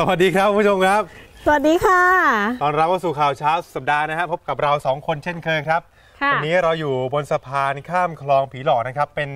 สวัสดีครับคุณผู้ชมครับ สวัสดีค่ะ ตอนรับเข้าสู่ข่าวเช้าสุดสัปดาห์นะฮะพบกับเราสองคนเช่นเคยครับค่ะวันี้เราอยู่บนสะพานข้ามคลองผีหลอกนะครับ เป็น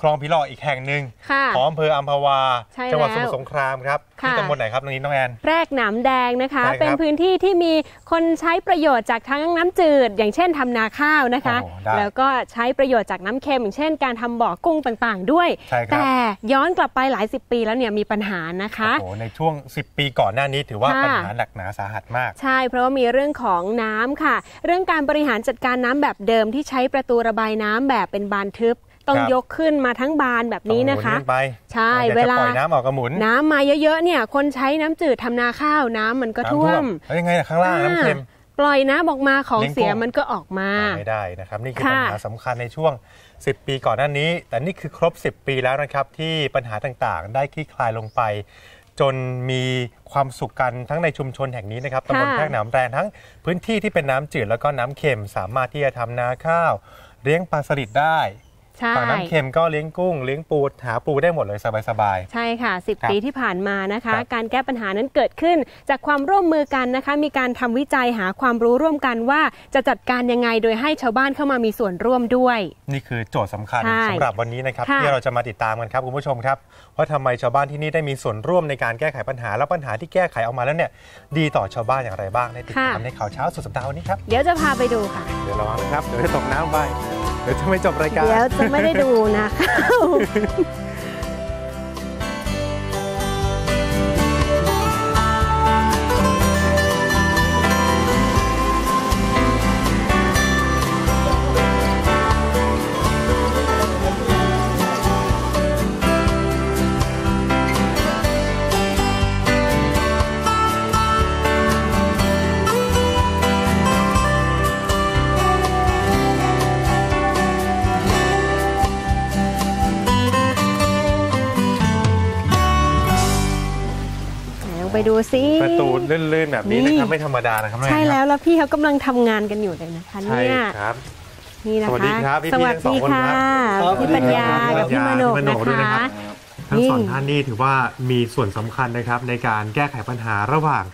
คลองผีหลอกอีกแห่งหนึ่งค่ะ ของอำเภออัมพวา ใช่จัหวัดสแล้วมุทรสงครามครับค่ะ ที่ตำบลไหนครับตรงนี้น้องแอน แพรกหนามแดงนะคะ ใช่ครับเป็นพื้นที่ที่มีคนใช้ประโยชน์จากทั้งน้ำจืด อย่างเช่นทำนาข้าวนะคะ โอ้ได้แล้วก็ใช้ประโยชน์จากน้ำเค็ม อย่างเช่นการทำบ่อกุ้งต่างๆ ด้วย ใช่ครับ แต่ย้อนกลับไปหลายสิบปีแล้วเนี่ยมีปัญหานะคะ โอ้โหในช่วง 10 ปีก่อนหน้านี้ถือว่าค่ะ ปัญหาหนักหนาสาหัสมาก ใช่ เพราะว่ามีเรื่องของน้ำค่ะ เรื่องการบริหารจัดการน้ำแบบเดิมที่ใช้ประตูระบายน้ำแบบเป็นบานทึบ ต้องครับยกขึ้นมาทั้งบานแบบนี้นะคะต้องหมุขึ้ไปใช่อยกจะเวลาปล่อยน้ำออกกระหมุน น้ำมาเยอะๆเนี่ย คนใช้น้ำจืดทำนาข้าวน้ำมันก็น้ำท่วมแล้วยังไงล่ะข้างล่างน้ำเค็มอ่าปล่อยน้ำออกมาของเลี้ยงกุ้งเสียมันก็ออกมา ไม่ได้นะครับ นี่คือค่ะปัญหาสำคัญในช่วง 10 ปีก่อนหน้านี้ แต่นี่คือครบ 10 ปีแล้วนะครับ ที่ปัญหาต่างๆ ได้คลี่คลายลงไป จนมีความสุขกันทั้งในชุมชนแห่งนี้นะครับตำบลแพรกหนามแรงทั้งพื้นที่ที่เป็นน้ำจืดแล้วก็น้ำเค็มสามารถที่จะทำนาข้าว เลี้ยงปลาสลิดได้ ใช่ฝั่งน้ำเค็มก็เลี้ยงกุ้งเลี้ยงปูหาปูได้หมดเลยสบายใช่ค่ะครับ10 ปีที่ผ่านมานะคะครับการแก้ปัญหานั้นเกิดขึ้น จากความร่วมมือกันนะคะ มีการทำวิจัยหาความรู้ร่วมกันว่าจะจัดการยังไงโดยให้ชาวบ้านเข้ามามีส่วนร่วมด้วยๆนี่คือโจทย์สำคัญใช่สำหรับวันนี้นะครับค่ะที่เราจะมาติดตามกันครับคุณผู้ชมครับว่าทำไมชาวบ้านที่นี่ได้มีส่วนร่วมในการแก้ไขปัญหาแล้วปัญหาที่แก้ไขออกมาแล้วเนี่ยดีต่อชาวบ้านอย่างไรบ้างในติดตามในข่าวเช้าสุดสัปดาห์วันนี้ครับเดี๋ยวจะพาไปดูค่ะเดี๋ยวระวังนะครับเดี๋ยวจะตกน้ำไปเดี๋ยวจะไม่จบรายการเดี๋ยวไม่ได้ดูนะ ดี๋ยวไปดูซิประตูลื่นๆแบบนี้นะครับนี่ไม่ธรรมดานะครับน้องใช่อนครับแล้วแล้วพี่เขากำลังทำงานกันอยู่เลยนะคะใช่เนี่ยครับนี่นะคะสวัสดีครับพี่ๆสวัสทั้งสอดีงคนค่ะครับพี่ปัญญาสวักับสดีพี่คมรับโนพี่มโนด้วยนะนะครัคะบทั้งสองท่านนี่ถือว่ามีส่วนสำคัญนะครับในการแก้ไขปัญหาระหว่าง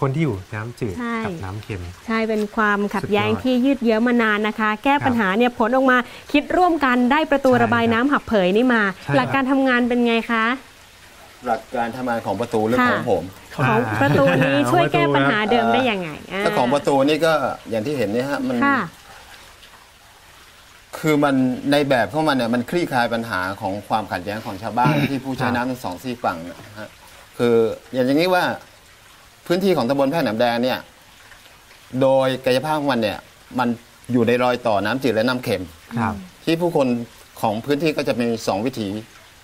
คนที่อยู่น้ำจืดใช่กับน้ำเค็ม ใช่เป็นความขัดแย้งสุดยอดที่ยืดเยื้อมานานนะคะ แก้ปัญหาเนี่ยผลออกมาคิดร่วมกันได้ประตูใช่ระบายน้ำหับเผยนี่มาใช่หลักการทำงานเป็นไงคะ หลักการทำงานของประตูหรือค่ะของผม ของประตูนี้ช่วยแก้ปัญหาเดิมได้ยังไงาถ้าของประตูนี่ก็อย่างที่เห็นเนี่ยฮะมันค่ะคือมันในแบบของมันเนี่ยมันคลี่คลายปัญหาของความขัดแย้งของชาวบ้านที่ผู้ใช้ครับน้ำทั้งสองซี่ฝั่งนะฮะคืออย่างอย่างนี้ว่าพื้นที่ของตำบลแพร่หนามแดงเนี่ย โดยกายภาพของมันเนี่ย มันอยู่ในรอยต่อน้ำจืดและน้ำเค็มครับที่ผู้คนของพื้นที่ก็จะมีสองวิถี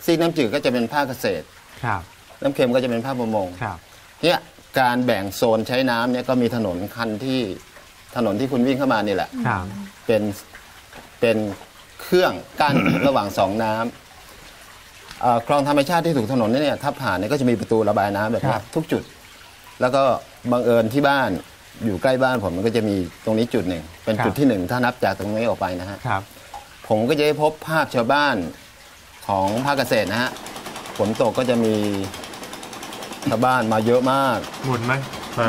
ซีกน้ำจืดก็จะเป็นภาคเกษตรครับ น้ำเค็มก็จะเป็นภาคประมงครับ เนี่ยการแบ่งโซนใช้น้ำเนี่ยก็มีถนนคันที่ถนนที่คุณวิ่งเข้ามานี่แหละ ครับ เป็นเป็นเครื่องกั้น ระหว่างสองน้ำเอ่อคลองธรรมชาติที่ถูกถนนเนี่ยถ้าผ่านเนี่ยก็จะมีประตูระบายน้ำแบบคนี้รับ ทุกจุด แล้วก็บังเอิญที่บ้านอยู่ใกล้บ้านผมมันก็จะมีตรงนี้จุดหนึ่ง เป็นจุดที่หนึ่งถ้านับจากตรงนี้ออกไปนะฮะ ครับ ผมก็จะได้พบภาพชาวบ้านของภาคเกษตรนะฮะฝนตกก็จะมี ชาวบ้านมาเยอะมาก หมุนไหม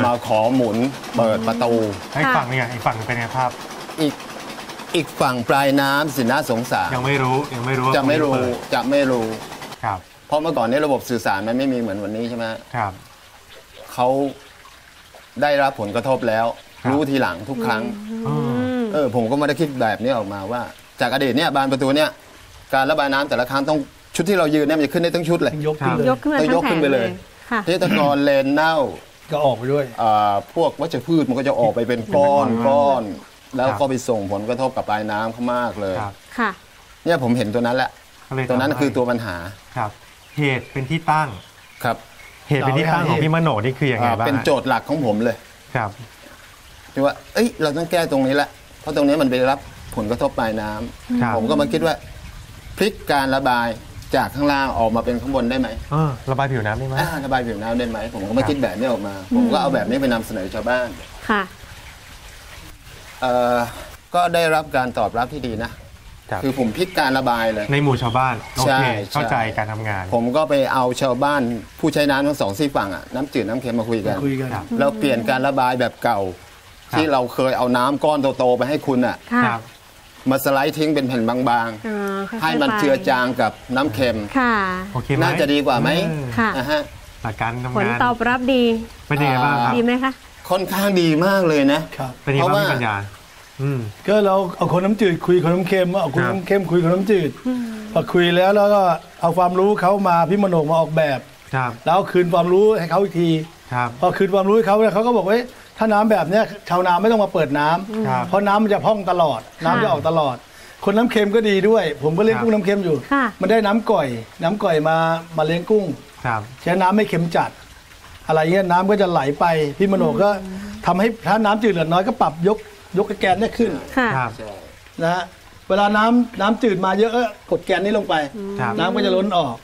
มาขอหมุนเปิดประตูไอ้ฝั่งเนี่ยไอ้ฝั่งเป็นไงครับอีกอีกฝั่งปลายน้ำสิน่าสงสารยังไม่รู้ยังไม่รู้ว่าจะไม่รู้เปิดจะไม่รู้ ครับเพราะเมื่อก่อนเนี้ระบบสื่อสารมันไม่มีเหมือนวันนี้ใช่ไหมครับ เขาได้รับผลกระทบแล้ว ครับ รู้ทีหลังทุกครั้งอ๋อเออผมก็ไม่ได้คิดแบบนี้ออกมาว่า จากอดีตเนี่ยบานประตูเนี่ยการระบายน้ำแต่ละครั้งต้องชุดที่เรายืนเนี่ยมันจะขึ้นได้ทั้งชุดเลย ยกขึ้นเลย ยกขึ้นมาต้องทั้ยงกแผขึ้งนไปเลเลย ย ค่ะที่ตะกอนเลนเน่าก็ออกไปด้วยอ่าพวกวัชพืชมันก็จะออกไปเป็นก้อนอืมก้อน แล้วครับก็ไปส่งผลกระทบกับปลายน้ำเขามากเลยครับค่ะ เนี่ยผมเห็นตัวนั้นแหละก็เลยตัวนั้นทำให้คือตัวปัญหาครับ เหตุเป็นที่ตั้ง ครับเหตุเป็นที่ตั้งของพี่มโนนี่คือยังไงอ่าบ้างเป็นฮะโจทย์หลักของผมเลยครับ ที่ว่า เอ้ย เราต้องแก้ตรงนี้แหละเพราะตรงนี้มันไปรับผลกระทบปลายน้ำครับ ผมก็มาคิดว่าพลิกการระบาย จากข้างล่างออกมาเป็นข้างบนได้ไหมเออระบายผิวน้ำได้ไหมอ่าระบายผิวน้ำได้ไหมผมก็มาครับคิดแบบนี้ออกมา ผมก็เอาแบบนี้ไปนำเสนอชาวบ้านค่ะเอ่อก็ได้รับการตอบรับที่ดีนะครับคือผมพลิกการระบายเลย ในหมู่ชาวบ้านโอใช่เคใช่เข้าใจการทำงาน ผมก็ไปเอาชาวบ้านผู้ใช้น้ำทั้งสองซีฝั่งอะน้ำจืดน้ำเค็มมาคุยกัน คุยกัน ครับแล้วเปลี่ยนการระบายแบบเก่า ครับ ที่เราเคยเอาน้ำก้อนโตๆไปให้คุณอะค่ะ ครับ มาสไลด์ทิ้งเป็นแผ่นบางอ๋อค่อยๆๆให้มันไปเจือจางกับน้ำเค็ม ค่ะ โอเคไหมน่าจะดีกว่าไหม เออค่ะ นะฮะ หลักการทำผลงานตอบรับดี เป็นยังไงบ้างครับ ดีไหมคะ ค่อนข้างดีมากเลยนะ ครับ เป็นยังไงบ้างเพราะว่าพี่ปัญญาอืม ก็เราเอาคนน้ำจืดคุยคนน้ำเค็มเอาคนครับ น้ำเค็มคุยคนน้ำจืดพอคุยแล้วแล้วก็เอาความรู้เขามาพี่มโนกมาออกแบบ ครับ แล้วเอาคืนความรู้ให้เขาอีกที ครับ พอคืนความรู้ให้เขาเนี่ยเขาก็บอกว่าเฮ้ยถ้าน้ำแบบเนี้ยชาวนาไม่ต้องมาเปิดน้ำครับ เพราะน้ำมันจะพร่องตลอด น้ำจะออกตลอด คนน้ำเค็มก็ดีด้วย ผมก็เลี้ยงครับกุ้งน้ำเค็มอยู่ ค่ะ มันได้น้ำก่อย น้ำก่อยมามาเลี้ยงกุ้ง ครับ ใช้น้ำไม่เค็มจัด อะไรเงี้ยน้ำก็จะไหลไป พี่มโนก็ทำให้ถ้าน้ำจืดเหลือน้อยก็ปรับยกยกแกนเนี่ยขึ้นค่ะ ครับ นะฮะเวลาน้ำน้ำจืดมาเยอะก็กดแกนนี้ลงไป ครับ น้ำก็จะล้นออก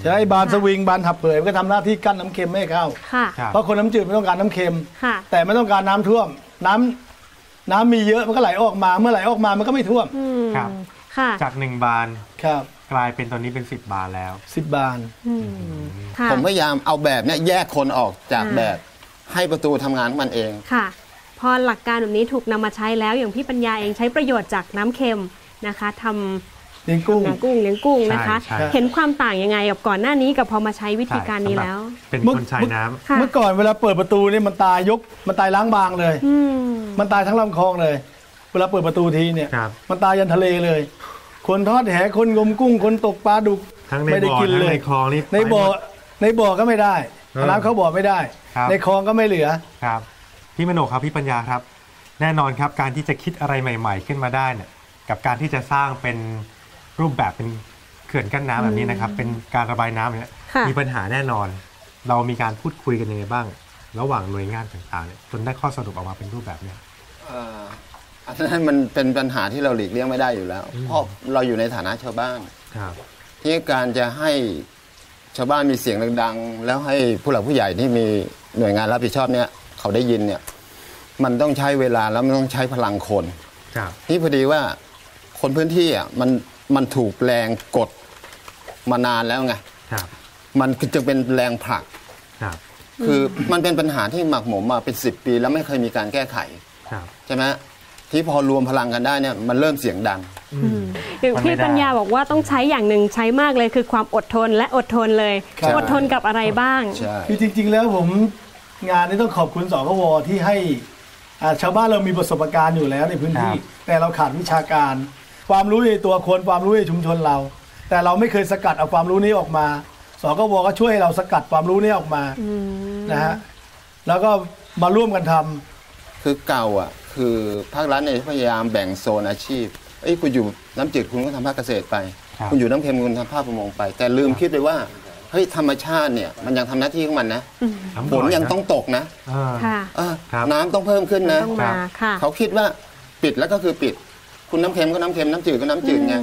ใช้บานสวิงบานหับเผยมันก็ทำหน้าที่กั้นน้ำเค็มไม่ให้เข้า ค่ะ ครับ เพราะคนน้ำจืดไม่ต้องการน้ำเค็ม ค่ะ แต่ไม่ต้องการน้ำท่วม น้ำน้ำมีเยอะมันก็ไหลออกมา เมื่อไหลออกมามันก็ไม่ท่วม อืม ครับ ค่ะจากหนึ่งบานครับกลายเป็นตอนนี้เป็นสิบบานแล้ว สิบบาน อืมค่ะ ผมพยายามเอาแบบเนี้ยแยกคนออกจากอ่า แบบ ให้ประตูทำงานของมันเอง ค่ะ พอหลักการแบบนี้ถูกนำมาใช้แล้วอย่างพี่ปัญญาเองใช้ประโยชน์จากน้ำเค็มนะคะทำ เลี้ยงกุ้งเลี้ยงกุ้งเลี้ยงกุ้งนะคะ ใช่ใช่ เห็นความต่างยังไงกับก่อนหน้านี้กับพอมาใช้วิธีการนี้แล้ว เป็นเมื่อคนชายน้ำ ค่ะ เมื่อก่อนเวลาเปิดประตูนี่มันตายยกมันตายล้างบางเลย อืม มันตายทั้งลำคลองเลย เวลาเปิดประตูทีเนี่ย ครับ มันตายยันทะเลเลย คนทอดแหคนงมกุ้ง คนตกปลาดุกทั้งในไม่ได้บ่อกินทั้งเลยในคลองนี่ในบ่อไปหมด ในบ่อก็ไม่ได้เออน้ำเขาบ่อไม่ได้ ครับ ในคลองก็ไม่เหลือ ครับพี่มโนครับพี่ปัญญาครับ แน่นอนครับการที่จะคิดอะไรใหม่ ๆ ขึ้นมาได้เนี่ยกับการที่จะสร้างเป็น รูปแบบเป็นเขื่อนกั้นน้ำแบบนี้นะครับ เป็นการระบายน้ำเนี่ยค่ะมีปัญหาแน่นอน เรามีการพูดคุยกันยังไงบ้าง ระหว่างหน่วยงานต่างๆเนี่ยจนได้ข้อสรุปออกมาเป็นรูปแบบเนี้ยเอ่ออันนั้นมันเป็นปัญหาที่เราหลีกเลี่ยงไม่ได้อยู่แล้ว เพราะเราอยู่ในฐานะชาวบ้านครับที่การจะให้ชาวบ้านมีเสียงดังๆ แล้วให้ผู้หลักผู้ใหญ่ที่มีหน่วยงานรับผิดชอบเนี่ยเขาได้ยินเนี่ย มันต้องใช้เวลาแล้วมันต้องใช้พลังคนครับนี่พอดีว่าคนพื้นที่อะมัน มันถูกแรงกดมานานแล้วไงครับ มันจึงเป็นแรงผลัก ครับ คือมันเป็นปัญหาที่หมักหมมมาเป็นสิบปี แล้วไม่เคยมีการแก้ไขครับ ใช่ไหมที่พอรวมพลังกันได้เนี่ยมันเริ่มเสียงดังอย่างมันไม่พี่ได้ปัญญาบอกว่าต้องใช้อย่างหนึ่งใช้มากเลยคือความอดทนและอดทนเลยครับอดทนกับอะไรบ้างใช่คือจริง ๆ แล้วผมงานนี้ต้องขอบคุณสกวที่ให้อ่าชาวบ้านเรามีประสบการณ์อยู่แล้วในพื้นที่ครับแต่เราขาดวิชาการ ความรู้ในตัวคนความรู้ในชุมชนเรา แต่เราไม่เคยสกัดเอาความรู้นี้ออกมาสกวก็ช่วยให้เราสกัดความรู้นี้ออกมานะฮะแล้วก็มาร่วมกันทำคือเก่าอะ คือภาครัฐเนี่ยพยายามแบ่งโซนอาชีพเอ้ยคุณอยู่น้ำจืดคุณก็ทำภาคเกษตรไปครับคุณอยู่น้ำเค็มคุณทำภาคประมงไป แต่ลืมคิดไปว่าเฮ้ยธรรมชาติเนี่ยมันยังทำหน้าที่ของมันนะน้ำฝบ่นอยังนะต้องตกนะเออค่ะเออครับน้ำต้องเพิ่มขึ้นนะต้องมาค่ะเขาคิดว่าปิดแล้วก็คือปิด คุณน้ำเค็มก็น้ำเค็มน้ำจืดก็น้ำจืดไง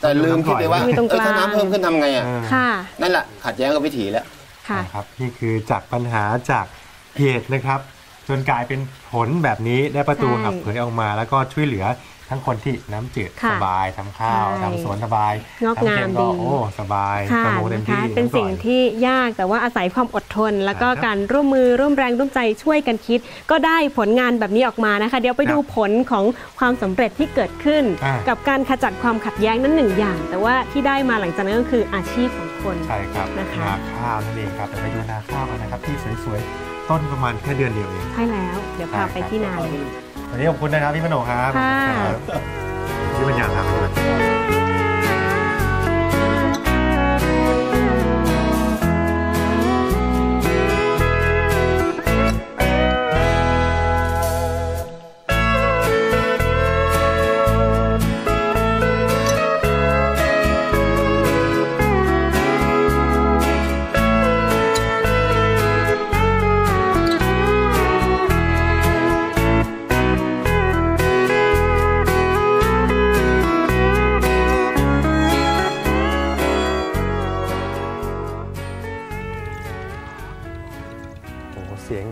แต่ลืมคิดไปว่ามีตรงกเออลางถ้าน้ำเพิ่มขึ้นทำไงอะเออค่ะ นั่นแหละขัดแย้งกับวิถีแล้ว ค่ะ นะครับนี่คือจากปัญหาจากเหตุนะครับ จนกลายเป็นผลแบบนี้ได้ประตูใช่ หับเผยออกมา แล้วก็ช่วยเหลือ ทั้งคนที่น้ำจืดค่ะสบายทำข้าวใช่ทำสวนสบายงอกงามทำเค็ก็ดีโอ้สบายค่ะประมงเต็มนะที่คะเป็นสิ่งทั้ปล่อยที่ยากแต่ว่าอาศัยความอดทน แล้วก็ครับการร่วมมือร่วมแรงร่วมใจช่วยกันคิด ก็ได้ผลงานแบบนี้ออกมานะคะ เดี๋ยวไปดูครับผลของความสำเร็จที่เกิดขึ้นอ่ากับการขจัดความขัดแย้งนั้นหนึ่งอย่าง แต่ว่าที่ได้มาหลังจากนั้นก็คืออาชีพของคนใช่ครับนะคะนาข้าวนั่นเองครับเดี๋ยวไปดูนาข้าวกันนะครับที่สวยๆต้นประมาณแค่เดือนเดียวเองใช่แล้ว เดี๋ยวพาไปที่นาเลย วันนี้ขอบคุณนะครับพี่มโนครับค่ะครับพี่ปัญญาครับ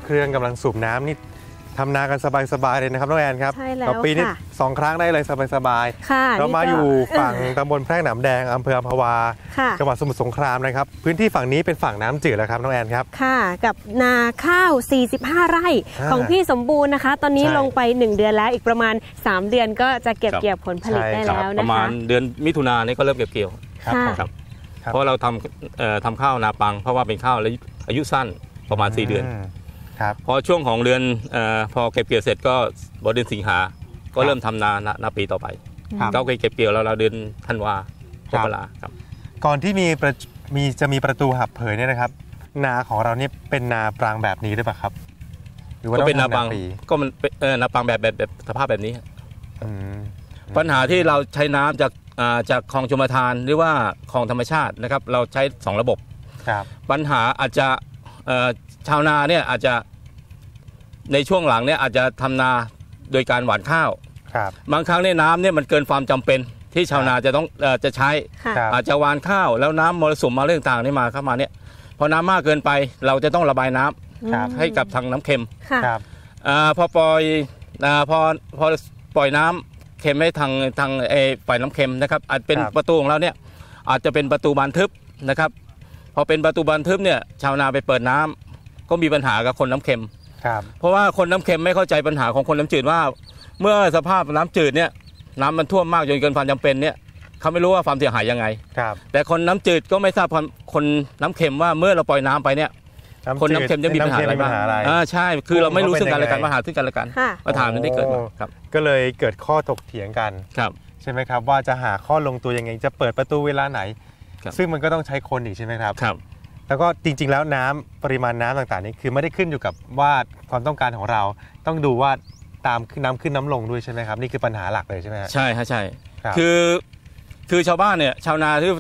เสียงเครื่องกำลังสูบน้ำนี่ทำนากันสบายๆเลยนะครับน้องแอนครับใช่แล้วต่อปีนี้ค่ะสองครั้งได้เลยสบายค่ะๆเรามานี่ก็ อยู่ฝั่งตำบลแพรกหนามแดงอำเภออัมพวาค่ะ จังหวัดสมุทรสงครามนะครับพื้นที่ฝั่งนี้เป็นฝั่งน้ำจืดแล้วครับน้องแอนครับ ค่ะกับนาข้าว 45 ไร่อ่าของพี่สมบูรณ์นะคะ ตอนนี้ใช่ ลงไป 1 เดือนแล้วอีกประมาณ 3 เดือนก็จะเก็บครับ เกี่ยวผลผลิตใช่ได้ครับแล้วปนะระมาคะ ณเดือนมิถุนายนนี่ก็เริ่มเก็บเกี่ยวครับค่ะผมครับ ครับ เพราะเราทำเอ่อทำข้าวนาปัง เพราะว่าเป็นข้าวอายุสั้นประมาณ 4 เดือน ม ครับ พอช่วงของเดือนเออพอเก็บเกี่ยวเสร็จก็บเดือนสิงหา ก็เริ่มทำนานานาปีต่อไปครับ ก็เคยเก็บเกี่ยวแล้วเราเดือนธันวาคครัมบกราครับ ก่อนที่มีประมีจะมีประตูหับเผยเนี่ยนะครับ นาของเราเนี่ยเป็นนาปรางแบบนี้หรือเปล่าครับ หรือว่าก็ต้องเป็นนาทำปังปีก็มันเป็นเออนาปังแบบแบบแบบสภาพแบบนี้ อืม ปัญหาที่เราใช้น้ำจากอ่าจากคลองชมทานหรือว่าคลองธรรมชาตินะครับ เราใช้2ระบบ ครับ ปัญหาอาจจะเอ่อ ชาวนาเนี่ยอาจจะในช่วงหลังเนี่ยอาจจะทำนาโดยการหว่านข้าวครับบางครั้งเนี่ยน้ำเนี่ยมันเกินความจำเป็นที่ชาวนาจะต้องเอ่อจะใช้ค่ะครับอาจจะหวานข้าวแล้วน้ำมรสุมมาเรื่องต่างๆนี่มาเข้ามาเนี่ยพอน้ำมากเกินไปเราจะต้องระบายน้ำครับให้กับทางน้ำเค็มค่ะครับอาพอปล่อยอาพอพอปล่อยน้ำเค็มให้ทางทางเออปล่อยน้ำเค็มนะครับ อาจเป็นครับประตูของเราเนี่ยอาจจะเป็นประตูบานทึบนะครับพอเป็นประตูบานทึบเนี่ยชาวนาไปเปิดน้ำ ก็มีปัญหากับคนน้ำเค็ม ครับ เพราะว่าคนน้ำเค็มไม่เข้าใจปัญหาของคนน้ำจืดว่า เมื่อสภาพน้ำจืดเนี่ยน้ำมันท่วมมากจนเกินความจำเป็นเนี่ยเขาไม่รู้ว่าความเสียหายยังไง ครับ แต่คนน้ำจืดก็ไม่ทราบความคนน้ำเค็มว่าเมื่อเราปล่อยน้ำไปเนี่ยคนน้ำเค็มจะมีปัญหาอะไรบ้างน้ำเค็มมีปัญหาอะไรอ่าใช่ คือเราไม่รู้ซึ่งกันและกันเป็นยังไงปัญหาซึ่งกันและกันค่ะปัญหานั้นได้เกิดมาครับ ก็เลยเกิดข้อถกเถียงกันครับ ใช่ไหมครับ ว่าจะหาข้อลงตัวยังไงจะเปิดประตูเวลาไหนครับซึ่งมันก็ต้องใช้คนอีกใช่ไหมครับครับ แล้วก็จริง ๆ แล้วน้ำปริมาณน้ำต่างๆนี่คือไม่ได้ขึ้นอยู่กับว่าความต้องการของเราต้องดูว่าตามขึ้นน้ำขึ้นน้ำลงด้วยใช่ไหมครับ นี่คือปัญหาหลักเลยใช่ไหมฮะใช่ฮะใช่ครับคือคือชาวบ้านเนี่ยชาวนาที่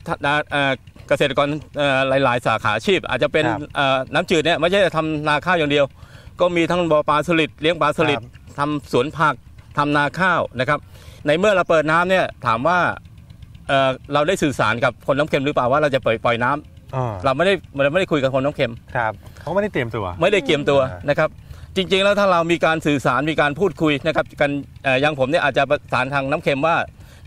เอ่อเกษตรกรเอ่อหลาย ๆ สาขาอาชีพ อาจจะเป็นครับเอ่อน้ำจืดเนี่ยไม่ใช่ทำนาข้าวอย่างเดียว ก็มีทั้งบ่อปลาสลิดเลี้ยงปลาสลิดครับทำสวนผักทำนาข้าวนะครับ ในเมื่อเราเปิดน้ำเนี่ยถามว่าเอ่อเราได้สื่อสารกับคนน้ำเค็มหรือเปล่าว่าเราจะปล่อยปล่อยน้ำอ๋อ เราไม่ได้เราไม่ได้คุยกับคนน้ำเค็มครับเขาไม่ได้เตรียมตัว ไม่ได้เกียมตัวอ่านนะครับจริง ๆ แล้วถ้าเรามีการสื่อสารมีการพูดคุยนะครับกันเอ่ออยังผมเนี่ยอาจจะประสานทางน้ำเค็มว่า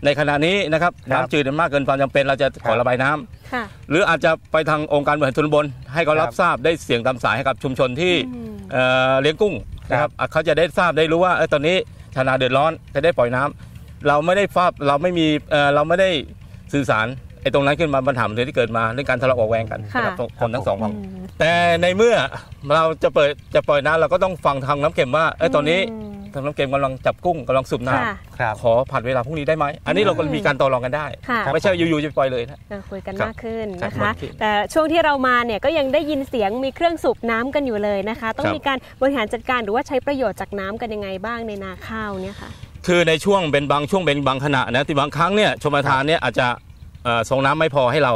ในขณะนี้นะครับน้ำจืดมากเกินความจำเป็นเราจะขอระบายน้ำค่ะหรืออาจจะไปทางองค์การบริหารส่วนตำบลให้เขารับทราบได้เสียงตามสายให้กับชุมชนที่อืมเอ่อเลี้ยงกุ้งนะครับอะเขาจะได้ทราบได้รู้ว่าเออตอนนี้ชาวนาเดือดร้อนจะได้ปล่อยน้ำเราไม่ได้ทราบเราไม่มีเอ่อเราไม่ได้สื่อสาร ไอ้ตรงนั้นขึ้นมาปัญหามันเลยที่เกิดมาเรื่องการทะเลาะเบาะแวงกันค่ะ นะครับคนทั้งสองฝั่งอืมแต่ในเมื่อเราจะเปิดจะปล่อยน้ำเราก็ต้องฟังทางน้ำเค็มว่าเออตอนนี้อืมทางน้ำเค็มกำลังจับกุ้งกำลังสูบน้ค่ะ ครับำขอผัดเวลาพรุ่งนี้ได้ไหมอันนี้เราก็มีการต่อรองกันได้ค่ะ ไม่ใช่อยู่ๆจะปล่อยเลยนะก็คุยกันครับมากขึ้นครับนะคะมากขึ้นแต่ช่วงที่เรามาเนี่ยก็ยังได้ยินเสียงมีเครื่องสูบน้ำกันอยู่เลยนะคะ ต้องครับ มีการบริหารจัดการหรือว่าใช้ประโยชน์จากน้ำกันยังไงบ้างในนาข้าวเนี่ยค่ะ คือในช่วงเป็นบางช่วงเป็นบางขณะนะที่บางครั้งเนี่ยชมทานเนี่ยอาจจะเอ่อ ส่งน้ำไม่พอให้เรา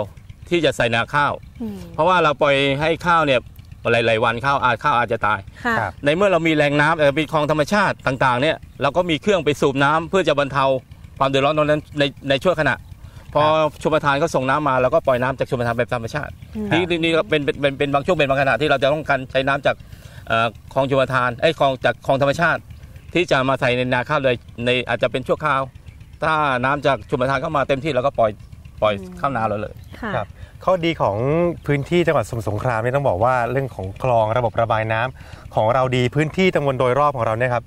ที่จะใส่นาข้าวอืมเพราะว่าเราปล่อยให้ข้าวเนี่ยหลายๆวันข้าวอาจข้าวอาจจะตายค่ะครับในเมื่อเรามีแหล่งน้ำเอ่อมีคลองธรรมชาติต่างๆเนี่ยเราก็มีเครื่องไปสูบน้ำเพื่อจะบรรเทาความเดือดร้อนตรงนั้นในในช่วงขณะ พอชมทานก็ส่งน้ำมาเราก็ปล่อยน้ำจากชมทานแบบธรรมชาติอืมนี่นี่นี่ก็เป็นเป็นเป็นเป็นบางช่วงเป็นบางขณะที่เราจะต้องการใช้น้ำจากเอ่อคลองชมทานไอ้ยคลองจากคลองธรรมชาติ ที่จะมาใส่ในนาข้าวเลยในอาจจะเป็นชั่วคราว ถ้าน้ำจากชมทานเข้ามาเต็มที่เราก็ปล่อย ปล่อยเข้านาเราเลย ค่ะ ครับข้อดีของพื้นที่จังหวัดสมุทรสงครามเนี่ยต้องบอกว่าเรื่องของคลองระบบระบายน้ำของเราดีพื้นที่ตำบลโดยรอบของเราเนี่ยครับ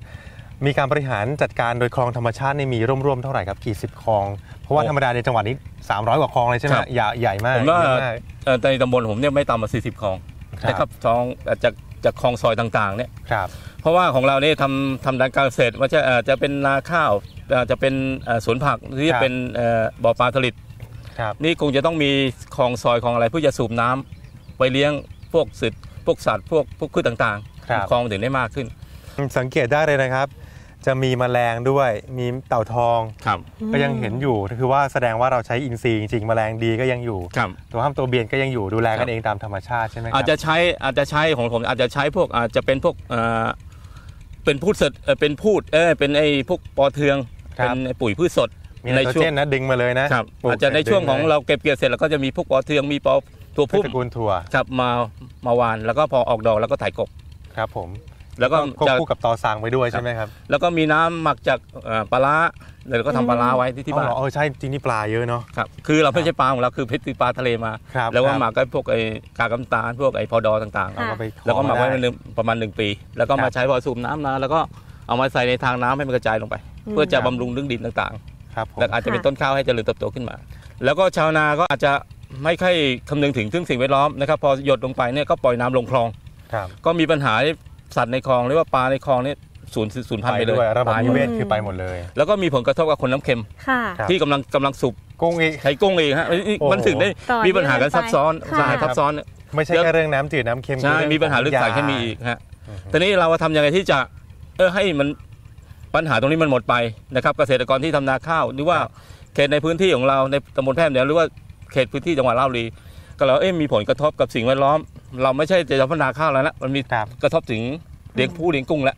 มีการบริหารจัดการโดยคลองธรรมชาติเนี่ยมีร่วมๆเท่าไหร่ครับกี่สิบคลอง เพราะว่าโอ้ธรรมดาในจังหวัดนี้ 300 กว่าคลองเลยใช่ไหมครับใหญ่ใหญ่มากผมว่า เยอะมากเอ่อในตำบลผมเนี่ยไม่ต่ำกว่า40คลองครับนะครับท้องเอ่อจากจากคลองซอยต่างๆเนี่ยครับเพราะว่าของเราเนี่ยทำทำด้านการเกษตรว่าจะเอ่อจะเป็นนาข้าวเอ่อจะเป็นเอ่อสวนผักหรือครัจะบเป็นเอ่อบ่อปลาสลิด ครับนี่คงจะต้องมีคลองซอยของอะไรเพื่อจะสูบน้ำไปเลี้ยงพวกสัตว์พวกสัตว์พวกพวกพืชต่างครับๆคลองถึงได้มากขึ้น สังเกตได้เลยนะครับ จะมีแมลงด้วยมีเต่าทองครับก็ยังเห็นอยู่คือว่าแสดงว่าเราใช้อินทรีย์จริงๆแมลงดีก็ยังอยู่ครับตัวห้ามตัวเบียนก็ยังอยู่ดูแลครักับนเองตามธรรมชาติใช่ไหมครับอาจจะใช้อาจจะใช้ของผมอาจจะใช้พวกอาจจะเป็นพวกเอ่อเป็นพืชสดเอ่อเป็นพูดเออเป็นไอ้พวกปอเทืองครับเป็นไอ้ปุ๋ยพืชสด มีไนโตรเจนนะดึงมาเลยนะครับปลูกอาจจะในช่วงของดึลยเราเก็บเกี่ยวเสร็จแล้วก็จะมีพวกปอเทืองมีปอตัวพืชพุ่มตระกูลถั่วครับมามาวานแล้วก็พอออกดอกแล้วก็ถ่ายกบครับผมแล้วก็ควบจะคู่กับตอซางไปด้วยใช่ไหมครับ แล้วก็มีน้ำหมักจากเอ่อปลาร้าแล้วก็ทำปลาร้าไว้ที่ที่บ้านอ๋อเหรอเออใช่จริงนี่ปลาเยอะเนาะครับคือเราไม่ใช่ปลาของเราคือเพชรปลาทะเลมาครับแล้วก็ครับหมักกับพวกไอ้กากน้ำตาลพวกไอ้พอดอต่างๆค่ะเอาไปขอแล้วก็หมักไว้ด้ในประมาณหนึ่งปี แล้วก็ครัมาบใช้พอสูบน้ำนะแล้วก็เอามาใส่ในทางน้ำให้มันกระจายลงไป เพื่อจะบำรุงเรื่องดินต่าง ครับผมๆแล้วอาจจะเป็นต้นข้าวให้เจริญเติบโตขึ้นมา แล้วก็ชาวนาก็อาจจะไม่ค่อยคำนึงถึงถึงสิ่งแวดล้อมนะครับพอหยดลงไปเนี่ยก็ปล่อยน้ำลงคลอง ครับก็มีปัญหาสัตว์ในคลองหรือว่าปลาในคลองเนี่ยสูญสูญพันธุ์ไปเลยด้วยระบบตายนิหมดเวศคือไปหมดเลย แล้วก็มีผลกระทบกับคนน้ำเค็ม ค่ะ ครับ ที่กำลังกำลังสูบกุ้งอีก ใช้กุ้งเองฮะเอ้ยโอ้โห มันถึงได้ต่อมีปัญหากันเนื่องกันซับซ้อนไปค่ะสหายซับซ้อนเนี่ยไม่ใช่เยอะแค่เรื่องน้ำจืดน้ำเค็มใช่ คือมีปัญหาเรื่องสารเคมีอีกฮะทีนี้เราทำยังไงที่จะ เออให้มัน ปัญหาตรงนี้มันหมดไปนะครับเกษตรกรที่ทำนาข้าวหรือว่าเขตในพื้นที่ของเราในตำบลแพร่มเนี่ยหรือว่าเขตพื้นที่จังหวัดราชบุรีก็เราเอ๊ะมีผลกระทบกับสิ่งแวดล้อม เราไม่ใช่จะทำนาข้าวแล้วนะมันมีครับกระทบถึงเลี้ยงผู้เลี้ยงกุ้งแล้ว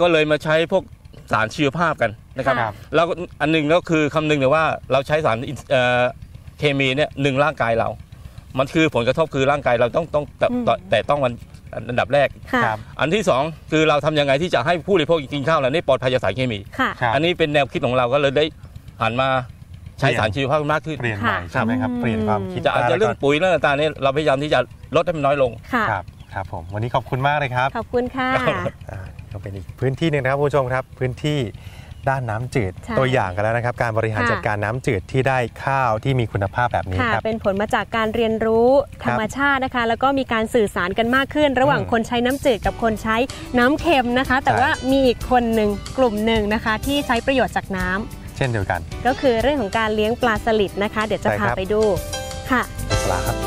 ก็เลยมาใช้พวกสารชีวภาพกันนะครับค่ะแล้วอันหนึงก็คือคำนึงเนี่ยว่าเราใช้สารอินเอ่อเคมีเนี่ยหนึ่งร่างกายเรา มันคือผลกระทบคือร่างกายเราต้องต้องแต่อืมแต่แต่ต้องมัน อันดับแรก ค่ะครับ อันที่สองคือเราทำยังไงที่จะให้ผู้บริโภคกินข้าวเราได้ปลอดภัยจากสารเคมี ค่ะ ครับ อันนี้เป็นแนวคิดของเราก็เลยได้หันมาใช้เปลี่ยนสารชีวภาพมากขึ้น เปลี่ยนใหม่ค่ะใช่ไหมครับอืมเปลี่ยนความคิดจะอาจจะเรื่องปุ๋ยเรื่องต่างๆเนี่ยเราพยายามที่จะลดให้มันน้อยลง ค่ะ ครับ ครับผม วันนี้ขอบคุณมากเลยครับ ขอบคุณค่ะ อ่าก็เป็นอีกพื้นที่หนึ่งนะครับคุณผู้ชมครับ พื้นที่ ด้านน้ำจืดใช่ตัวอย่างกันแล้วนะครับ การบริหารค่ะจัดการน้ำจืดที่ได้ข้าวที่มีคุณภาพแบบนี้ค่ะครับเป็นผลมาจากการเรียนรู้ธรรมชาตินะคะ แล้วก็มีการสื่อสารกันมากขึ้น ระหว่างอืมคนใช้น้ำจืดกับคนใช้น้ำเค็มนะคะ แต่ใช่ว่ามีอีกคนหนึ่งกลุ่มหนึ่งนะคะ ที่ใช้ประโยชน์จากน้ำเช่นเดียวกัน ก็คือเรื่องของการเลี้ยงปลาสลิดนะคะ เดี๋ยวจะใช่คพารับไปดูค่ะปลาครับ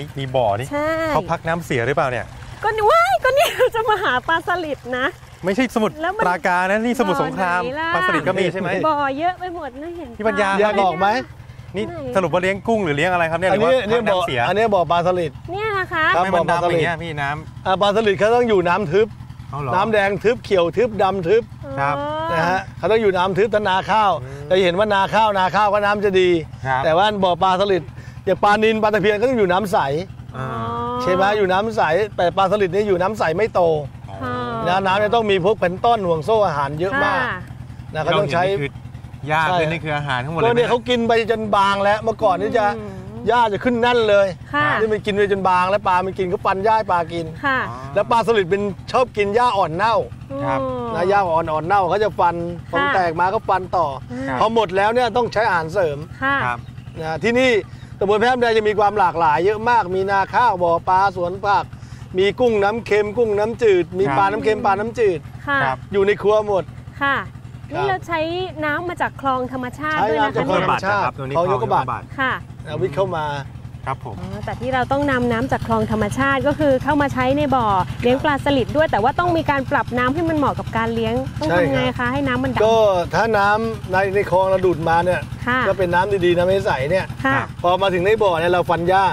นามากมายนี่มีบ่อนี่ใช่เขาพักน้ำเสียหรือเปล่าเนี่ย ก็นี่ว้ายก็เนี่ยจะมาหาปลาสลิดนะ ไม่ใช่สมุทรแล้วมันปราการนะนี่สมุทรสงครามบ่อไหนล่ะปลาสลิดก็มีใช่ไหมบ่อเยอะไปหมดนะเห็นพี่ปัญญาแยกออกไหมนี่สรุปว่าเลี้ยงกุ้งหรือเลี้ยงอะไรครับเนี่ยหอันรือนี้ว่าอันนี้พักบ่อน้ำเสียอันนี้บ่อปลาสลิดเนี่ยนะคะครับทำไมมันบ่อปลาสดำอลิดย่างเงี้ยพี่น้ำอ่าปลาสลิดเขาต้องอยู่น้ำทึบเอาเหรอน้ำแดงทึบเขียวทึบดำทึบครับอ๋อนะฮะเขาต้องอยู่น้ำทึบถ้านาข้าวอืมจะเห็นว่านาข้าวนาข้าวก็น้ำจะดีครับแต่ว่าบ่อปลาสลิด อย่างปลานินปลาตะเพียนก็ต้องอยู่น้ำใสอ่าใช่ไหมอยู่น้ำใสแต่ปลาสลิดนี่อยู่น้ำใสไม่โตค่ะนะน้ำเนี่ยต้องมีพวกแพลนต้นห่วงโซ่อาหารเยอะมากค่ะนะเขาต้องใช้ ที่เราเห็นนี่คือหญ้าใช่ขึ้นนี่คืออาหารทั้งหมดเลก็ยไหมเนี่ยเขากินไปจนบางแล้วเมื่อก่อนนี่จะอืมหญ้าจะขึ้นแนั่นเลยค่ะนี่มันกินไปจนบาง แล้วปลามันกินก็ปันหญ้าให้ปลากิน ค่ะอ๋อแล้วปลาสลิดเป็นชอบกินหญ้าอ่อนเน่าครับ อืม นะหญ้าอ่อนอ่อนเน่าเขาจะฟันพอมันค่ะ แตกมาก็ฟันต่อ ครับ พอหมดแล้วเนี่ยต้องใช้อาหารเสริมค่ะ ครับ นะที่นี่ ตำบลแพร่มแดงจะมีความหลากหลายเยอะมาก มีนาข้าวบ่อปลาสวนผัก มีกุ้งน้ำเค็มกุ้งน้ำจืด มีครับ ปลาน้ำเค็มปลาน้ำจืด ค่ะครับ อยู่ในครัวหมด ค่ะ ครับ นี่เราใช้น้ำมาจากคลองธรรมชาติใช้ด้วยน้ำนะจากคะคลองเนี่ยธรรมชาติตัวนี้เขายกกระบะเขายกกระบะค่ะ เอาวิทย์เข้ามา ครับผมอ๋อแต่ที่เราต้องนำน้ำจากคลองธรรมชาติก็คือเข้ามาใช้ในบ่อเลี้ยงปลาสลิดด้วย แต่ว่าต้องมีการปรับน้ำให้มันเหมาะกับการเลี้ยงต้องใช่ทำไงครับคะให้น้ำมันดก็ถ้าน้ำในในคลองเราดูดมาเนี่ยค่ะก็เป็นน้ำดีๆน้ำใสๆเนี่ย ค่ะพอมาถึงในบ่อเนี่ยเราฟันหญ้า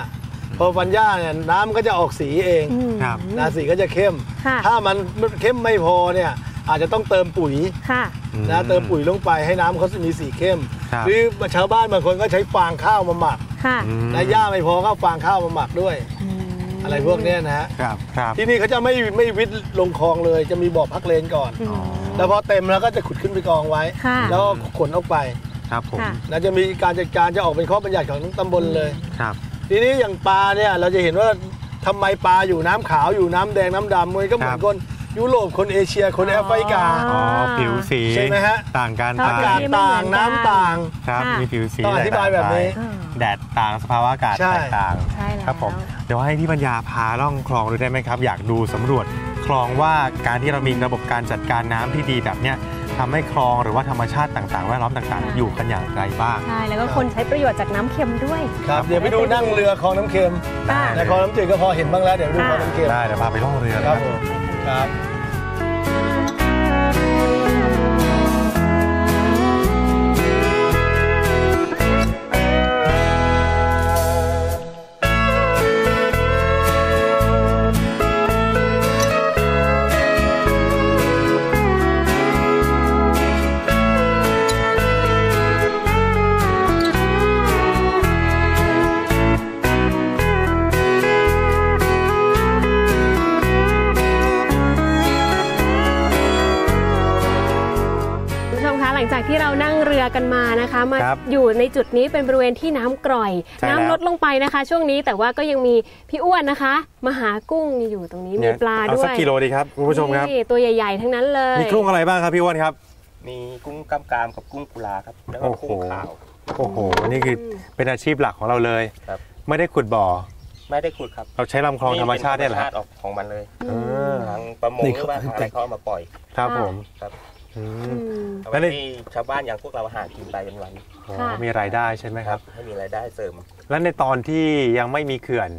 พอฟันหญ้าเนี่ยน้ำก็จะออกสีเองอืมครับ นะสีก็จะเข้ม ค่ะถ้ามันเข้มไม่พอเนี่ยอาจจะต้องเติมปุ๋ยค่ะ นะเติมปุ๋ยลงไปให้น้ำเขามีสีเข้ม ครับ หรือชาวบ้านบางคนก็ใช้ฟางข้าวมาหมัก ค่ะอืมนะหญ้าไม่พอก็เอาฟางข้าวมาหมักด้วยอืมอะไรพวกเนี้ยนะฮะครับครับที่นี่เขาจะไม่ไม่วิทย์ลงคลองเลย จะมีบ่อพักเลนก่อนอืมแล้วพอเต็มแล้วก็จะขุดขึ้นไปกองไว้ค่ะแล้วก็ขนออกไปครับผมค่ะนะจะมีการจัดการจะออกเป็นข้อบัญญัติของตำบลเลยครับ ทีนี้อย่างปลาเนี่ยเราจะเห็นว่าทำไมปลาอยู่น้ำขาวอยู่น้ำแดงน้ำดำมันก็เหมือนคน ยุโรปคนเอเชียคนแอฟริกา อ๋อ ผิวสีใช่ไหมฮะ ต่างกันครัอาบกาศที่ไม่ต่าเหมืงอนกันน้ำต่าง ครับค่ะมีผิวสีต้องอธิบายแบบนี้ต่งไปแดดต่างสภาวะอากาศใช่ แตกต่าง ใช่แล้ว ครับผม เดี๋ยวให้พี่ปัญญาพาล่องคลองดูได้ไหมครับ อยากดูสำรวจคลองว่าการที่เรามีระบบการจัดการน้ำที่ดีแบบเนี้ยทำให้คลองหรือว่าธรรมชาติต่างๆ แวดล้อมต่างๆ อยู่กันอย่างไรบ้าง ใช่ แล้วก็คนใช้ประโยชน์จากน้ำเค็มด้วย ครับ เดี๋ยวไปดูนั่งเรือคลองน้ำเค็มค่ะในคลองน้ำจืดก็พอเห็นบ้างแล้ว เดี๋ยวดูคลองน้ำเค็มได้เดี๋ยวพาไปล่องเรือเลยคครัรับบผม ครับ ที่เรานั่งเรือกันมานะคะมาครับอยู่ในจุดนี้เป็นบริเวณที่น้ำกร่อย ใช่น้ำแล้วลดลงไปนะคะ ช่วงนี้แต่ว่าก็ยังมีพี่อ้วนนะคะมาหากุ้งอยู่ตรงนี้มีปลาเอาด้วสักยกิโลดีครับคุณผู้ชมครับ นี่ตัวใหญ่ๆ ทั้งนั้นเลยมีกุ้งอะไรบ้างครับพี่อ้วนครับ มีกุ้งกล้ามกรามกับกุ้งกุลาครับ แล้วก็โอ้โหกุ้งขาว โอ้โหนี่คือเป็นอาชีพหลักของเราเลยครับ ไม่ได้ขุดบ่อ ไม่ได้ขุดครับเราใช้ลำคลองธรรมชาติเนี่ยแหละธรรมชาติออกของมันเลยเออทางประมงนี่หเขารือว่าทางอะไรเขาเอามาปล่อย ครับผม ครับ อือืมมเอาแล้วไว้นี่ที่ชาวบ้านอย่างพวกเราหากินไปเป็นวันโอ้ค่ะ มีรายได้ใช่ไหมครับ ให้มีรายได้เสริม แล้วในตอนที่ยังไม่มีเขื่อน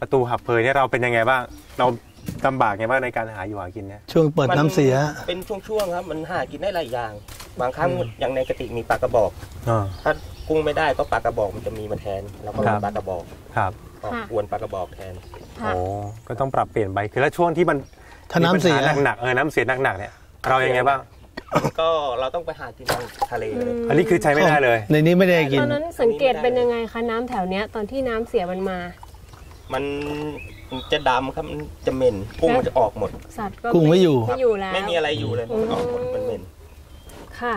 ประตูหับเพยเนี่ยเราเป็นยังไงบ้าง เราลำบากไงบ้างในการหาอยู่หากินเนี่ย ช่วงเปิดน้ำเสีย เป็นช่วงๆครับ มันหากินได้หลายอย่าง บางครั้งอย่างในกระติกมีปลากระบอกอ่าถ้ากุ้งไม่ได้ก็ปลากระบอกมันจะมีมาแทนเราก็ครัเอาบปลากระบอกครับออกค่ะ อวนปลากระบอกแทน ค่ะ โอ้ก็ต้องปรับเปลี่ยนไปคือแล้วช่วงที่มันถ้าน้ำเสีย มีปัญหาหนักๆเออน้ำเสียหนักๆเนี่ย เรายังไงบ้าง ก็เราต้องไปหากินทางทะเลเลย อันนี้คือใช้ไม่ได้เลย ในนี้ไม่ได้กิน ตอนนั้นสังเกตเป็นยังไงคะน้ำแถวเนี้ยตอนที่น้ำเสียมันมา มันจะดำครับ มันจะเหม็นกุ้งมันจะออกหมด สัตว์ก็กุ้งไม่อยู่ ไม่อยู่แล้ว ไม่มีอะไรอยู่เลยมันออกหมดมันเหม็นค่ะ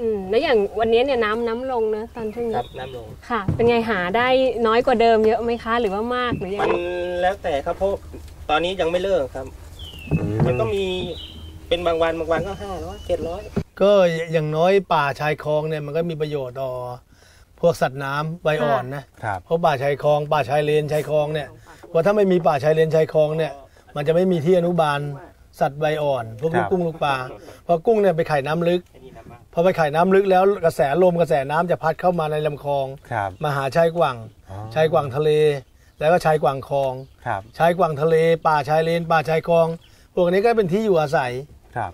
อืม แล้วอย่างวันนี้เนี่ยน้ำน้ำลงนะตอนช่วงคนี้รับน้ำลง ค่ะ เป็นไงหาได้น้อยกว่าเดิมเยอะไหมคะ หรือว่ามากหรือยังมันไงแล้วแต่ครับเพราะตอนนี้ยังไม่เลิกครับ มันก็มี เป็นบางวันบางวันก็ห้าร้อยเจ็ดร้อยก็อย่างน้อยป่าชายคลองเนี่ยมันก็มีประโยชน์ต่อพวกสัตว์น้ำใบอ่อนนะครับ เพราะป่าชายคลอง ป่าชายเลนชายคลองเนี่ยเพราะถ้าไม่มีป่าชายเลนชายคลองเนี่ยมันจะไม่มีที่อนุบาลสัตว์ใบอ่อนพวกครับ กุ้งลูกปลาเพราะกุ้งเนี่ยไปไข่น้ำลึกพอไปไข่น้ำลึกแล้วกระแสลมกระแสน้ำจะพัดเข้ามาในลำคลอง ครับมาหาชายกว่างอ๋อชายกว่างทะเล แล้วก็ชายกว่างคลอง ครับ ชายกว่างทะเล ป่าชายเลน ป่าชายคลอง พวกนี้ก็เป็นที่อยู่อาศัย ครับ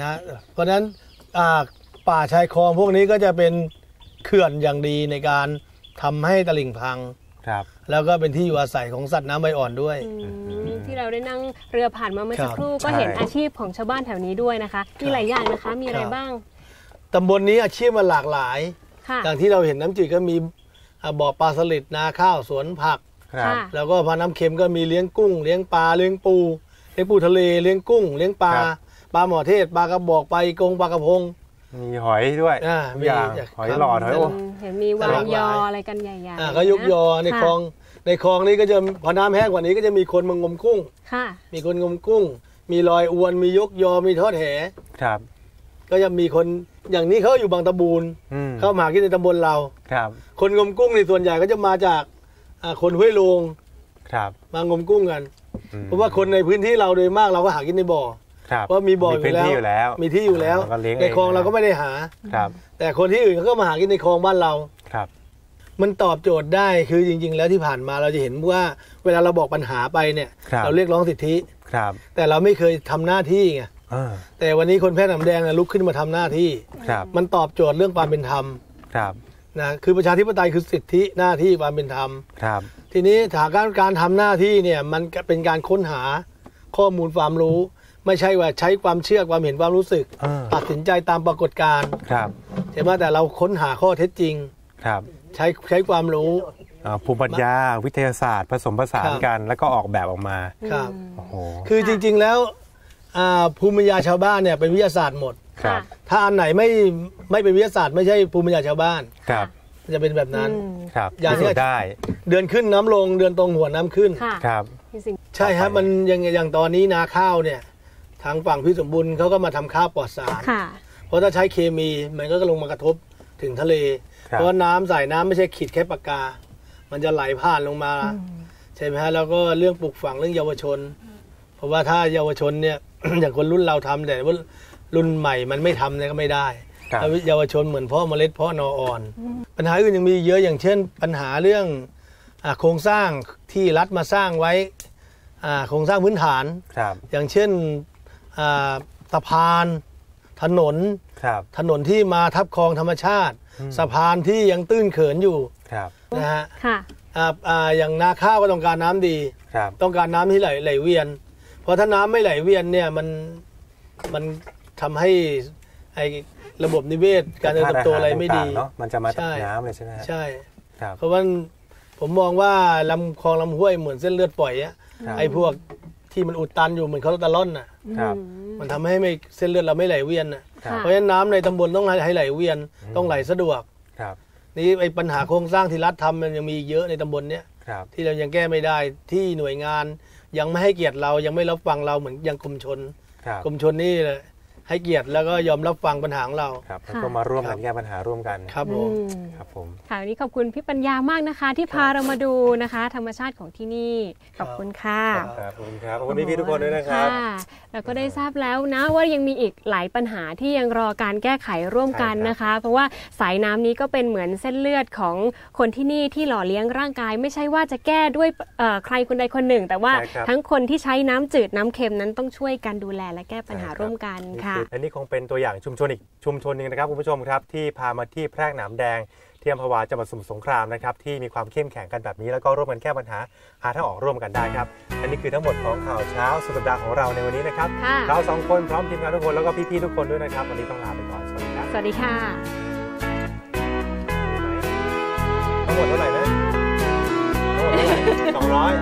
นะเพราะฉะนั้นอ่าป่าชายคลองพวกนี้ก็จะเป็นเขื่อนอย่างดีในการทำให้ตลิ่งพังครับ แล้วก็เป็นที่อยู่อาศัยของสัตว์น้ำใบอ่อนด้วยอืมที่เราได้นั่งเรือผ่านมาเมื่อสักครู่ครับก็เห็นใช่อาชีพของชาวบ้านแถวนี้ด้วยนะคะมีหลายอย่างนะคะมีอะไรครับบ้างตำบลนี้อาชีพมันหลากหลายค่ะอย่างที่เราเห็นน้ำจืดก็มีอ่าบ่อปลาสลิดนาข้าวสวนผักครับค่ะแล้วก็พาน้ำเค็มก็มีเลี้ยงกุ้ง เลี้ยงปลาเลี้ยงปูเลี้ยงปูทะเลเลี้ยงกุ้ง เลี้ยงปลาครับ ปลาหมอเทศปลากระบอกปลาอีกงปลากระพง มีหอยด้วยอ่าทุกอย่างมีหอยครับหลอดหอยโอ้อืมเห็นมีวางยออะไรกันใหญ่ๆอ่าก็ยกยอในค่ะคลอง ในคลองนี้ก็จะพอน้ำแห้งกว่านี้ก็จะมีคนมางมกุ้งค่ะมีคนงมกุ้ง มีลอยอวนมียกยอมีทอดแหครับ ก็จะมีคนอย่างนี้เขาอยู่บางตะบูนอืมเข้ามาหากินในตำบลเราครับ คนงมกุ้งในส่วนใหญ่ก็จะมาจากอ่าคนห้วยโลงครับ มางมกุ้งกันอืมเพราะว่าคนในพื้นที่เราโดยมากเราก็หากินในบ่อครับ เพราะมีบ่ออพื้ยู่นแล้วที่อยู่แล้ว มีที่อยู่แล้วเราก็เลี้ยงในคลองเองเราก็ไม่ได้หาครับ แต่คนที่อื่นเขาก็มาหากินในคลองบ้านเราครับ มันตอบโจทย์ได้คือจริง ๆ แล้วที่ผ่านมาเราจะเห็นว่าเวลาเราบอกปัญหาไปเนี่ยครับเราเรียกร้องสิทธิครับ แต่เราไม่เคยทำหน้าที่ไงอ่าแต่วันนี้คนแพทย์น้ำแดงนะลุกขึ้นมาทำหน้าที่ครับมันตอบโจทย์เรื่องความเป็นธรรมครับนะคือประชาธิปไตยคือสิทธิหน้าที่ความเป็นธรรมครับ ทีนี้ถามการการทำหน้าที่เนี่ยมันเป็นการค้นหาข้อมูลความรู้ ไม่ใช่ว่าใช้ความเชื่อความเห็นความรู้สึกอ่าตัดสินใจตามปรากฏการณ์ครับใช่ไหมแต่เราค้นหาข้อเท็จจริงครับ ใช้ใช้ความรู้อ่าภูมิปัญญาวิทยาศาสตร์ ผสมผสานครับกันแล้วก็ออกแบบออกมาครับโอ้โหคือจริง ๆแล้วอ่าภูมิปัญญาชาวบ้านเนี่ยเป็นวิทยาศาสตร์หมดครับ ถ้าอันไหนไม่ไม่เป็นวิทยาศาสตร์ไม่ใช่ภูมิปัญญาชาวบ้านครับจะเป็นแบบนั้นอืมครับอย่างพิสูจน์ได้ เดือนขึ้นน้ำลงเดือนตรงหัวน้ำขึ้นค่ะครับมีสิ่งใช่ครับมันอย่างอย่างตอนนี้นาข้าวเนี่ย ทางฝั่งพี่สมบูรณ์เขาก็มาทำข้าวปลอดสาร ค่ะ เพราะถ้าใช้เคมีมันก็ลงมากระทบถึงทะเลครับเพราะว่าน้ำใส่น้ำไม่ใช่ขีดแค่ปากกา มันจะไหลผ่านลงมา ใช่ไหมฮะแล้วก็เรื่องปลูกฝังเรื่องเยาวชน เพราะว่าถ้าเยาวชนเนี่ยอย่างคนรุ่นเราทำแต่ว่ารุ่นใหม่มันไม่ทำเนี่ยก็ไม่ได้ครับแล้วเยาวชนเหมือนเพ่อเมล็ดเพ่อนออ่อน ปัญหาอื่นยังมีเยอะอย่างเช่น ปัญหาเรื่องอาโครงสร้างที่รัฐมาสร้างไว้อ่าโครงสร้างพื้นฐานครับอย่างเช่นอ่า สะพานถนนครับถนนที่มาทับคลองธรรมชาติ สะพานที่ยังตื้นเขินอยู่ครับนะฮะค่ะอ่าอ่าอย่างนาข้าวก็ต้องการน้ำดีครับต้องการน้ำที่ไหลไหลเวียน เพราะถ้าน้ำไม่ไหลเวียนเนี่ยมันมันทำให้ไอระบบนิเวศการเจริญเติบโตอะไรไม่ดีต่างๆเนาะมันจะมาใช่จากน้ำเลยใช่ไหมฮะใช่ครับเพราะว่าผมมองว่าลำคลองลำห้วยเหมือนเส้นเลือดฝอยอะครับไอพวก ที่มันอุดตันอยู่เหมือนเขาตะล่อนน่ะ ครับ มันทำให้ไม่เส้นเลือดเราไม่ไหลเวียนน่ะครับค่ะเพราะฉะนั้นน้ำในตำบลต้องให้ไหลเวียนต้องไหลสะดวก ครับ นี่ไอปัญหาโครงสร้างที่รัฐทำมันยังมีเยอะในตำบลเนี้ยครับที่เรายังแก้ไม่ได้ที่หน่วยงาน ยังไม่ให้เกียรติเรายังไม่รับฟังเราเหมือนอยังกรมชนครับกรมชนนี่แหละ ให้เกียรติแล้วก็ยอมรับฟังปัญหาของเรา ครับแล้วก็มาร่วมกันแก้ปัญหาร่วมกัน ครับผมอืมครับผมค่ะวันนี้ขอบคุณพี่ปัญญามากนะคะ ที่พาเรามาดูนะคะ ธรรมชาติของที่นี่ ขอบคุณค่ะครับขอบคุณครับขอบคุณพี่ๆทุกคนด้วยนะครับค่ะเราก็ได้ทราบแล้วนะว่ายังมีอีกหลายปัญหาที่ยังรอการแก้ไขร่วมกันนะคะ เพราะว่าสายน้ำนี้ก็เป็นเหมือนเส้นเลือดของคนที่นี่ที่หล่อเลี้ยงร่างกาย ไม่ใช่ว่าจะแก้ด้วยเอ่อใครคนใดคนหนึ่ง แต่ว่าใช่ครับทั้งคนที่ใช้น้ำจืดน้ำเค็มนั้นต้องช่วยกันดูแลและแก้ปัญหาร่วมกันค่ะและนี่คงเป็นตัวอย่างชุมชนอีกชุมชนหนึ่งนะครับคุณผู้ชมครับที่พามาที่แพรกหนามแดงที่อำเภอวาจังหวัดสมุทรสงครามนะครับที่มีความเข้มแข็งกันแบบนี้แล้วก็ร่วมกันแก้ปัญหาหาทางออกร่วมกันได้ครับและนี่คือทั้งหมดของข่าวเช้าสุดสัปดาห์ของเราในวันนี้นะครับค่ะเราสองคนพร้อมทีมงานทุกคนแล้วก็พี่ๆทุกคนด้วยนะครับวันนี้ต้องลาไปก่อนสวัสดีครับสวัสดีค่ะทั้งหมดเท่าไหร่นะทั้งหมดเท่าไหร่สองร้อย